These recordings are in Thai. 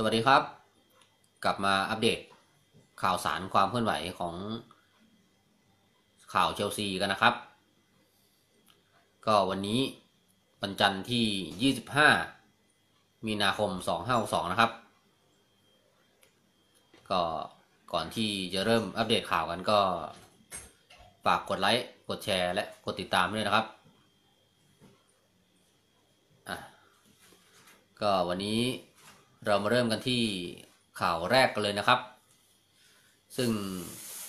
สวัสดีครับ กลับมาอัปเดตข่าวสารความเคลื่อนไหวของข่าวเชลซีกันนะครับ ก็วันนี้วันจันทร์ที่ 25 มีนาคม 2562 นะครับ ก็ก่อนที่จะเริ่มอัปเดตข่าวกันก็ ฝากกดไลค์ กดแชร์ และกดติดตามด้วยนะครับอะก็วันนี้ เรามาเริ่มกันที่ข่าวแรกกันเลยนะครับ ซึ่ง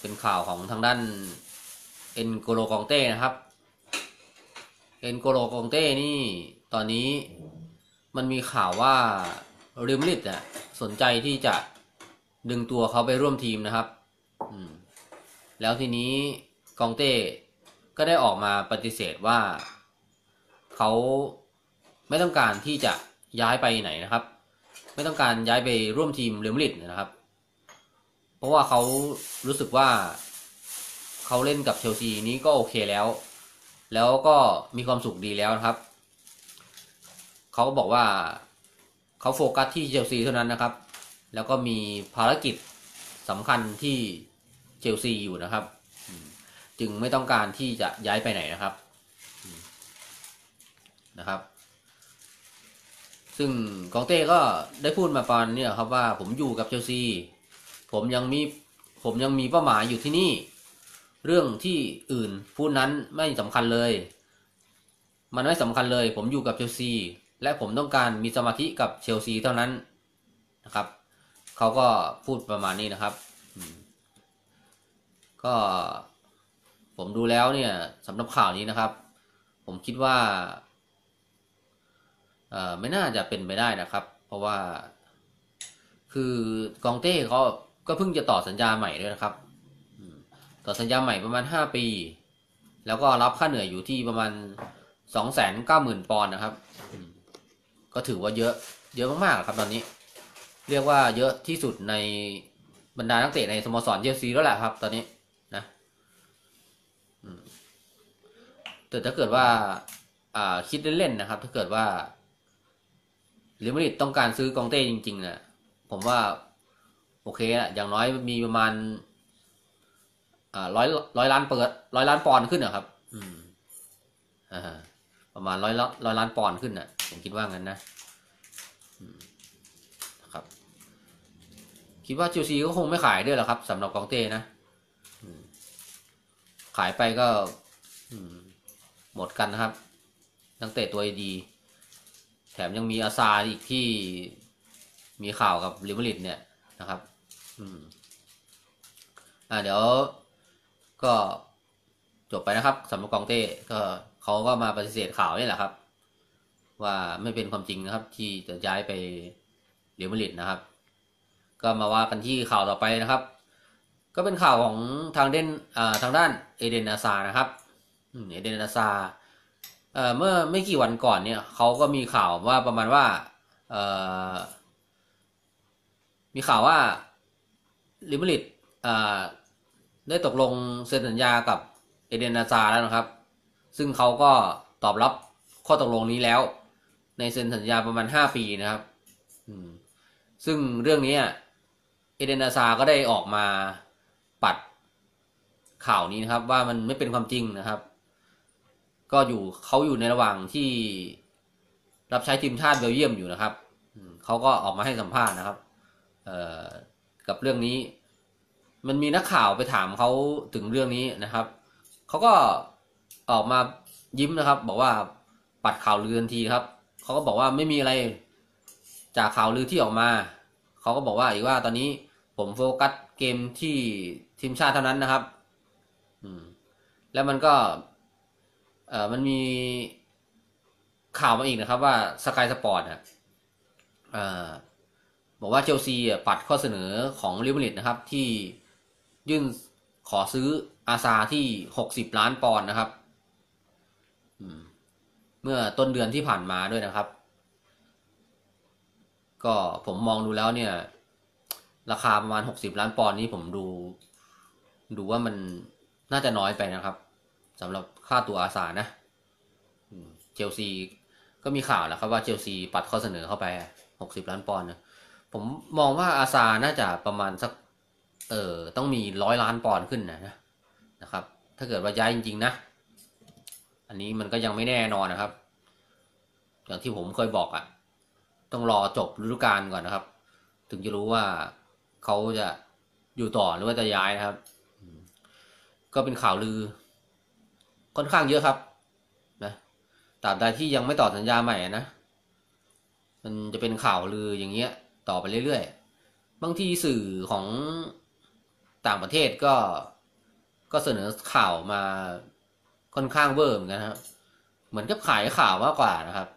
เป็นข่าวของทางด้านเอ็นโกโลกองเต้นะครับ เอ็นโกโลกองเต้นี่ตอนนี้มันมีข่าวว่ารอัลมาดริดอะสนใจที่จะดึงตัวเขาไปร่วมทีมนะครับ แล้วทีนี้กองเต้ก็ได้ออกมาปฏิเสธว่าเขาไม่ต้องการที่จะย้ายไปไหนนะครับ ไม่ต้องการย้ายไปร่วมทีมเรอัลมาดริดนะครับ เพราะว่าเขารู้สึกว่าเขาเล่นกับเชลซีนี้ก็โอเคแล้ว แล้วก็มีความสุขดีแล้วนะครับ เขาก็บอกว่าเขาโฟกัสที่เชลซีเท่านั้นนะครับ แล้วก็มีภารกิจสำคัญที่เชลซีอยู่นะครับ จึงไม่ต้องการที่จะย้ายไปไหนนะครับนะครับ ซึ่งกองเต้ก็ได้พูดมาปอนนี่ยครับว่าผมอยู่กับเชลซี ผมยังมีผมยังมีเป้าหมายอยู่ที่นี่ เรื่องที่อื่นพูดนั้นไม่สำคัญเลย มันไม่สำคัญเลย ผมอยู่กับเชลซี และผมต้องการมีสมาธิกับเชลซีเท่านั้นนะครับเขาก็พูดประมาณนี้นะครับ ก็ผมดูแล้วเนี่ยสำหรับข่าวนี้นะครับ ผมคิดว่า ไม่น่าจะเป็นไปได้นะครับ เพราะว่า คือกองเต้เขาก็เพิ่งจะต่อสัญญาใหม่ด้วยนะครับต่อสัญญาใหม่ประมาณห้าปี แล้วก็รับค่าเหนื่อยอยู่ที่ประมาณสองแสนเก้าหมื่นปอนด์นะครับ ก็ถือว่าเยอะเยอะมากๆครับตอนนี้ เรียกว่าเยอะที่สุดในบรรดานักเตะในสโมสรเชลซีแล้วแหละครับ ตอนนี้นะแต่ถ้าเกิดว่าอ่าคิดเล่นๆนะครับ ถ้าเกิดว่า เรอัลมาดริดต้องการซื้อกองเต้จริงๆนะผมว่า โอเคอะอย่างน้อยมีประมาณอ่าร้อยร้อยล้านเปิดร้อยล้านปอนด์ขึ้นนะครับ อืมอ่าประมาณร้อยร้อยล้านปอนด์ขึ้นอะผมคิดว่างั้นนะครับ คิดว่าเชลซีก็คงไม่ขายด้วยหรอครับสำหรับกองเต้นะขายไปก็หมดกันนะครับนักเตะตัวดี ถมยังมีอาซาอีกที่มีข่าวกับลิเวอร์พูลเนี่ยนะครับ อืม อ่าเดี๋ยวก็จบไปนะครับสำหรับกองเต้ก็เขาก็มาปฏิเสธข่าวนี่แหละครับ ว่าไม่เป็นความจริงนะครับ ที่จะย้ายไปเรอัลมาดริดนะครับ ก็มาว่ากันที่ข่าวต่อไปนะครับ ก็เป็นข่าวของทางเดนอ่าทางด้านเอเดนอาซานะครับเอเดนอาซา เมื่อไม่กี่วันก่อนเนี่ยเขาก็มีข่าวว่าประมาณว่าเอมีข่าวว่าลิเวอร์พูลอ่าได้ตกลงเซ็นสัญญากับเอเดนอาซาแล้วนะครับ ซึ่งเขาก็ตอบรับข้อตกลงนี้แล้ว ในเซ็นสัญญาประมาณ 5 ปีนะครับซึ่งเรื่องนี้เอเดนอาซาก็ได้ออกมาปัดข่าวนี้นะครับ ว่ามันไม่เป็นความจริงนะครับ ก็อยู่เขาอยู่ในระหว่างที่รับใช้ทีมชาติเบลเยียมอยู่นะครับเขาก็ออกมาให้สัมภาษณ์นะครับกับเรื่องนี้ มันมีนักข่าวไปถามเขาถึงเรื่องนี้นะครับเขาก็ออกมายิ้มนะครับ บอกว่าปัดข่าวลือทันทีครับเขาก็บอกว่าไม่มีอะไรจากข่าวลือที่ออกมาเขาก็บอกว่าอีกว่าตอนนี้ผมโฟกัสเกมที่ทีมชาติเท่านั้นนะครับ อืม แล้วมันก็ เออมันมีข่าวมาอีกนะครับว่าสกายสปอร์ตอะเอ่อบอกว่าเชลซีปัดข้อเสนอของลิเวอร์พูลนะครับ ที่ยื่นขอซื้ออาซาที่หกสิบล้านปอนด์นะครับเมื่อต้นเดือนที่ผ่านมาด้วยนะครับ ก็ผมมองดูแล้วเนี่ย ราคาประมาณหกสิบล้านปอนด์นี้ผมดู ดูว่ามันน่าจะน้อยไปนะครับสำหรับ ค่าตัวอาซานะเชลซีก็มีข่าวแล้วครับว่าเชลซีปัดข้อเสนอเข้าไปหกสิบล้านปอนด์นะผมมองว่าอาซาน่าจะประมาณสัก เออต้องมีร้อยล้านปอนด์ขึ้นนะนะครับ ถ้าเกิดว่าย้ายจริง ๆ นะ อันนี้มันก็ยังไม่แน่นอนนะครับ อย่างที่ผมเคยบอกอะ่ะ ต้องรอจบฤดูกาลก่อนนะครับ ถึงจะรู้ว่าเขาจะอยู่ต่อหรือว่าจะย้ายนะครับ ก็เป็นข่าวลือ ค่อนข้างเยอะครับนะตราบใดที่ยังไม่ต่อสัญญาใหม่นะ มันจะเป็นข่าวลืออย่างเงี้ย ต่อไปเรื่อยๆ บางทีสื่อของต่างประเทศก็ก็เสนอข่าวมาค่อนข้างเวอร์เหมือนกันครับ เหมือนกับขายข่าวมากกว่านะครับ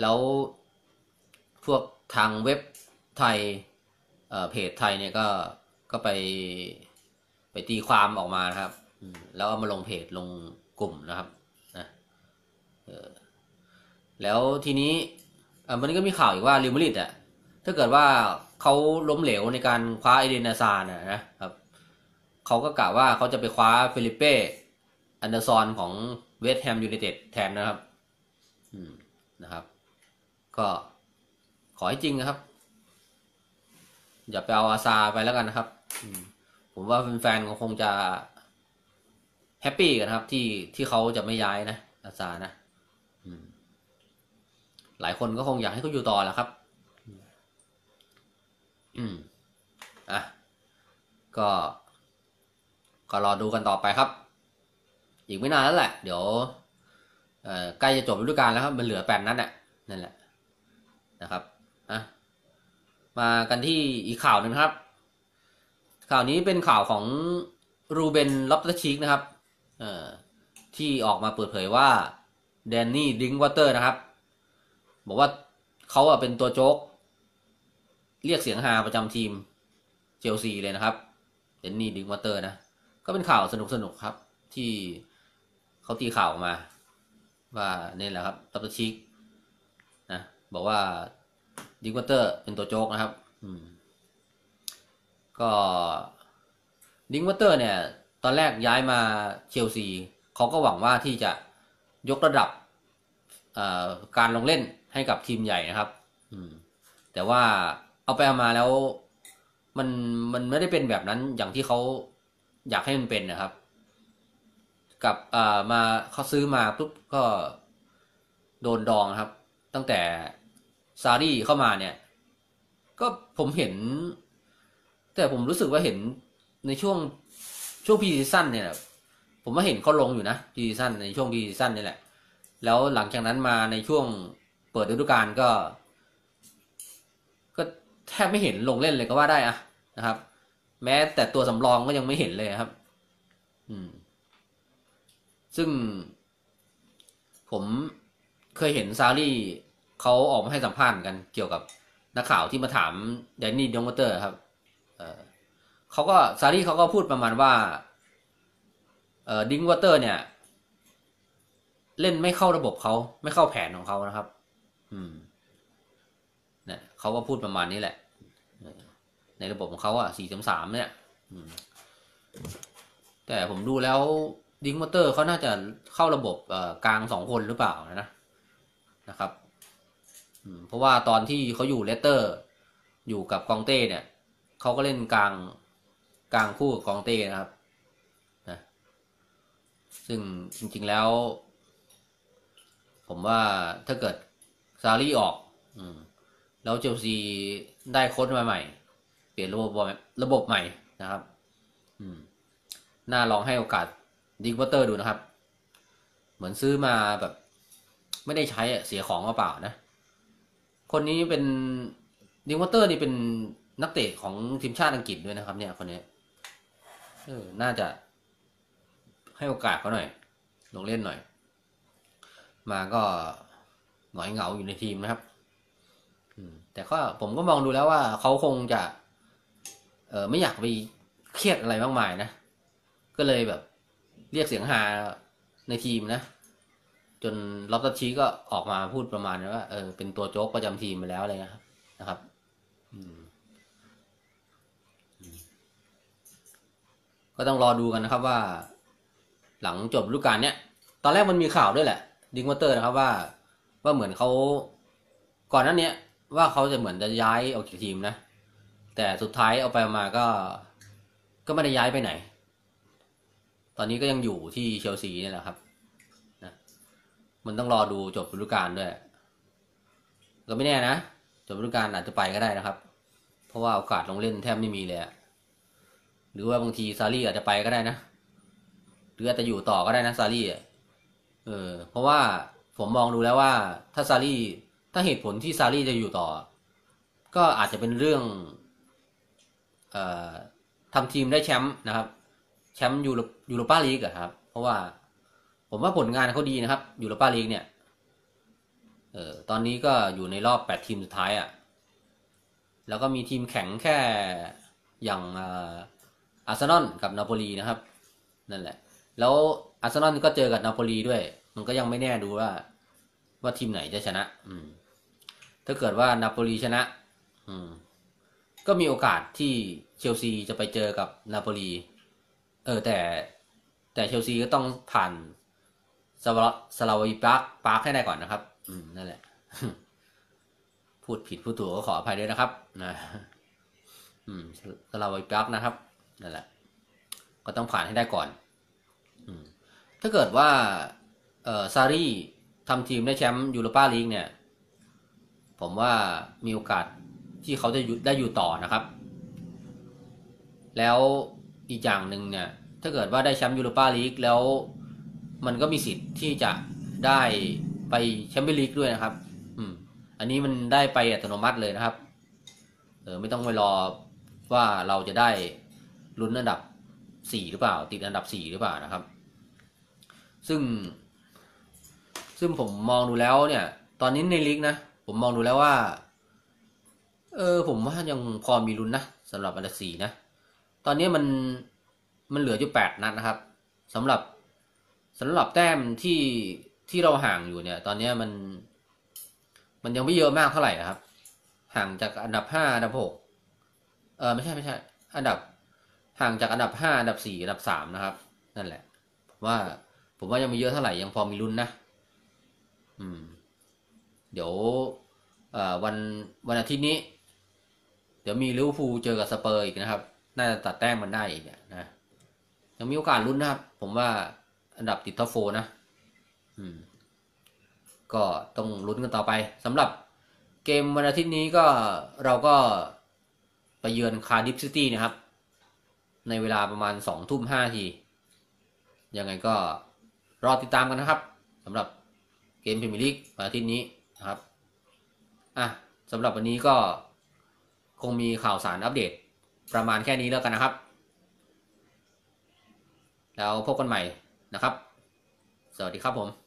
แล้วพวกทางเว็บไทยเพจไทยเนี่ยก็ก็ไปไปตีความออกมานะครับ แล้วเอามาลงเพจลงกลุ่มนะครับนะแล้วทีนี้มันก็มีข่าวอีกว่าลิมริดอะถ้าเกิดว่าเขาล้มเหลวในการคว้าเอเดนาซานะนะครับเขาก็กล่าวว่าเขาจะไปคว้าฟิลิเป้อันเดอร์ซอนของเวสต์แฮมยูไนเต็ดแทนนะครับอืมนะครับ ก็ขอให้จริงนะครับ อย่าไปเอาอาซาไปแล้วกันนะครับ ผมว่าแฟนๆคงจะ แฮปปี้กันครับ ที่ที่เขาจะไม่ย้ายนะอาซานะหลายคนก็คงอยากให้เขาอยู่ต่อแหละครับ อืมอะก็ ก็รอดูกันต่อไปครับ อีกไม่นานแล้วแหละ เดี๋ยวใกล้จะจบฤดูกาลแล้วครับ มันเหลือแปดนัดน่ะนั่นแหละนะครับอะมากันที่อีกข่าวหนึ่งครับ ข่าวนี้เป็นข่าวของรูเบนล็อบตชิกนะครับ ที่ออกมาเปิดเผยว่าแดนนี่ดิงวอเตอร์นะครับ บอกว่าเขาอะเป็นตัวโจ๊ก เรียกเสียงฮาประจำทีมเชลซีเลยนะครับแดนนี่ดิงวอเตอร์นะ ก็เป็นข่าวสนุกสนุกครับ ที่เขาตีข่าวออกมา ว่านี่แหละครับตับตชิกนะบอกว่าดิงวอเตอร์เป็นตัวโจ๊กนะครับ อืม ก็ดิงวอเตอร์เนี่ย ตอนแรกย้ายมาเชลซีเขาก็หวังว่าที่จะยกระดับการลงเล่นให้กับทีมใหญ่นะครับแต่ว่าเอาไปเอามาแล้วมันมันไม่ได้เป็นแบบนั้นอย่างที่เขาอยากให้มันเป็นนะครับ กับมาเขาซื้อมาปุ๊บก็โดนดองครับ ตั้งแต่ซารี่เข้ามาเนี่ย ก็ผมเห็น แต่ผมรู้สึกว่าเห็นในช่วง ช่วงพีซีซั่นเนี่ย ผมว่าเห็นเขาลงอยู่นะพีซีซั่นในช่วงพีซีซั่นนี่แหละ แล้วหลังจากนั้นมาในช่วงเปิดฤดูกาลก็ ก็แทบไม่เห็นลงเล่นเลยก็ว่าได้อะนะครับ แม้แต่ตัวสำรองก็ยังไม่เห็นเลยครับ อืม ซึ่ง ผมเคยเห็นซารี่เขาออกมาให้สัมภาษณ์กันเกี่ยวกับนักข่าวที่มาถามแดนนี่ดงวอเตอร์ครับ เออ เขาก็ซารีเขาก็พูดประมาณว่าเออดิงวอเตอร์ เนี่ย เล่นไม่เข้าระบบเขาไม่เข้าแผนของเขานะครับ อืมเนี่ยเขาก็พูดประมาณนี้แหละ ในระบบของเขาอะสี่สามสามเนี่ยแต่ผมดูแล้วดิงวอเตอร์เขาน่าจะเข้าระบบกลางสองคนหรือเปล่านะนะครับเพราะว่าตอนที่เขาอยู่เลสเตอร์ อยู่กับกองเต้เนี่ยเขาก็เล่นกลาง กลางคู่กับกองเต้นะครับนะซึ่งจริงๆแล้ว ผมว่าถ้าเกิดซารี่ออกอืมแล้วเชลซีได้โค้ชมาใหม่ เปลี่ยนระบบระบบใหม่นะครับอืมน่าลองให้โอกาสดิกวอเตอร์ดูนะครับ เหมือนซื้อมาแบบ ไม่ได้ใช้เสียของเปล่านะ คนนี้เป็นดิกวอเตอร์นี่เป็นนักเตะของทีมชาติอังกฤษด้วยนะครับ เนี่ยคนนี้ ออ น่าจะให้โอกาสเขาหน่อย ลงเล่นหน่อย มาก็หงอยเหงาอยู่ในทีมนะครับแต่ก็ผมก็มองดูแล้วว่าเขาคงจะ เออไม่อยากไปเครียดอะไรมากมายนะ ก็เลยแบบ เรียกเสียงฮาในทีมนะ จนล็อบตัชีก็ออกมาพูดประมาณว่าเออเป็นตัวโจ๊กประจำทีมไปแล้วอะไรนะครับนะครับ อืม ก็ต้องรอดูกันนะครับว่า หลังจบฤดูกาลเนี้ยตอนแรกมันมีข่าวด้วยแหละ ดิงวอเตอร์นะครับว่า ว่าเหมือนเขาก่อนนั้นเนี้ยว่าเขาจะเหมือนจะย้ายออกจากทีมนะ แต่สุดท้ายเอาไปมาก็ก็ไม่ได้ย้ายไปไหน ตอนนี้ก็ยังอยู่ที่เชลซีนี่แหละครับนะมันต้องรอดูจบฤดูกาลด้วย ก็ไม่แน่นะ จบฤดูกาลอาจจะไปก็ได้นะครับ เพราะว่าโอกาสลงเล่นแทบไม่มีเลยอะ หรือว่าบางทีซารี่อาจจะไปก็ได้นะหรืออาจจะอยู่ต่อก็ได้นะซารี่เออ เพราะว่าผมมองดูแล้วว่า ถ้าซารี่ถ้าเหตุผลที่ซารี่จะอยู่ต่อ ก็อาจจะเป็นเรื่องเอ่อทำทีมได้แชมป์นะครับ แชมป์ยูโรยูโรปาลีกอะครับ เพราะว่าผมว่าผลงานเขาดีนะครับยูโรปาลีกเนี่ยเออตอนนี้ก็อยู่ในรอบแปดทีมสุดท้ายอะ่ะ แล้วก็มีทีมแข็งแค่อย่าง อาร์เซนอลกับนาโปลีนะครับ นั่นแหละ แล้วอาร์เซนอลก็เจอกับนาโปลีด้วย มันก็ยังไม่แน่ดูว่า ว่าทีมไหนจะชนะ อืม ถ้าเกิดว่านาโปลีชนะ อืม ก็มีโอกาสที่เชลซีจะไปเจอกับนาโปลี เออ แต่แต่เชลซีก็ต้องผ่านสวสลาวีปาร์คปาร์คให้ได้ก่อนนะครับ อืม นั่นแหละ พูดผิดพูดถูกก็ขออภัยด้วยนะครับนะอืมสลาวีปาร์คนะครับ นั่นแหละ ก็ต้องผ่านให้ได้ก่อนอถ้าเกิดว่าเออซารีทำทีมได้แชมป์ยูโรปาลีกเนี่ย ผมว่ามีโอกาสที่เขาจะได้อยู่ต่อนะครับ แล้วอีกอย่างหนึ่งเนี่ย ถ้าเกิดว่าได้แชมป์ยูโรปาลีกแล้วมันก็มีสิทธิ์ที่จะได้ไปแชมเปี้ยนลีกด้วยนะครับ อืม อันนี้มันได้ไปอัตโนมัติเลยนะครับ เออไม่ต้องไปรอว่าเราจะได้ ลุ้นอันดับสี่หรือเปล่า ติดอันดับสี่หรือเปล่านะครับ ซึ่ง ซึ่งผมมองดูแล้วเนี่ย ตอนนี้ในลีกนะ ผมมองดูแล้วว่า เออ ผมว่ายังพอมีลุ้นนะสำหรับอันดับสี่นะ ตอนนี้มันมันเหลืออยู่แปดนัดนะครับสำหรับสำหรับแต้มที่ที่เราห่างอยู่เนี่ย ตอนนี้มัน มันยังไม่เยอะมากเท่าไหร่นะครับ ห่างจากอันดับห้าอันดับหกเออไม่ใช่ไม่ใช่ อันดับ ห่างจากอันดับห้าอันดับสี่อันดับสามนะครับ นั่นแหละ ผมว่า ผมว่ายังไม่เยอะเท่าไหร่ยังพอมีลุ้นนะ อืม เดี๋ยววันวันอาทิตย์นี้ เดี๋ยวมีลิเวอร์พูลเจอกับสเปอร์อีกนะครับ น่าจะตัดแต้มมันได้อีกเนี่ยนะยังมีโอกาสลุ้นนะครับ ผมว่าอันดับติดท็อปโฟนะ อืม ก็ต้องลุ้นกันต่อไปสำหรับเกมวันอาทิตย์นี้ก็เราก็ไปเยือนคาร์ดิฟซิตี้นะครับ ในเวลาประมาณสองทุ่มห้าทียังไงก็รอติดตามกันนะครับสำหรับเกมพรีเมียร์ลีกวันอาทิตย์นี้นะครับอะสำหรับวันนี้ก็คงมีข่าวสารอัปเดตประมาณแค่นี้แล้วกันนะครับ แล้วพบกันใหม่นะครับ สวัสดีครับผม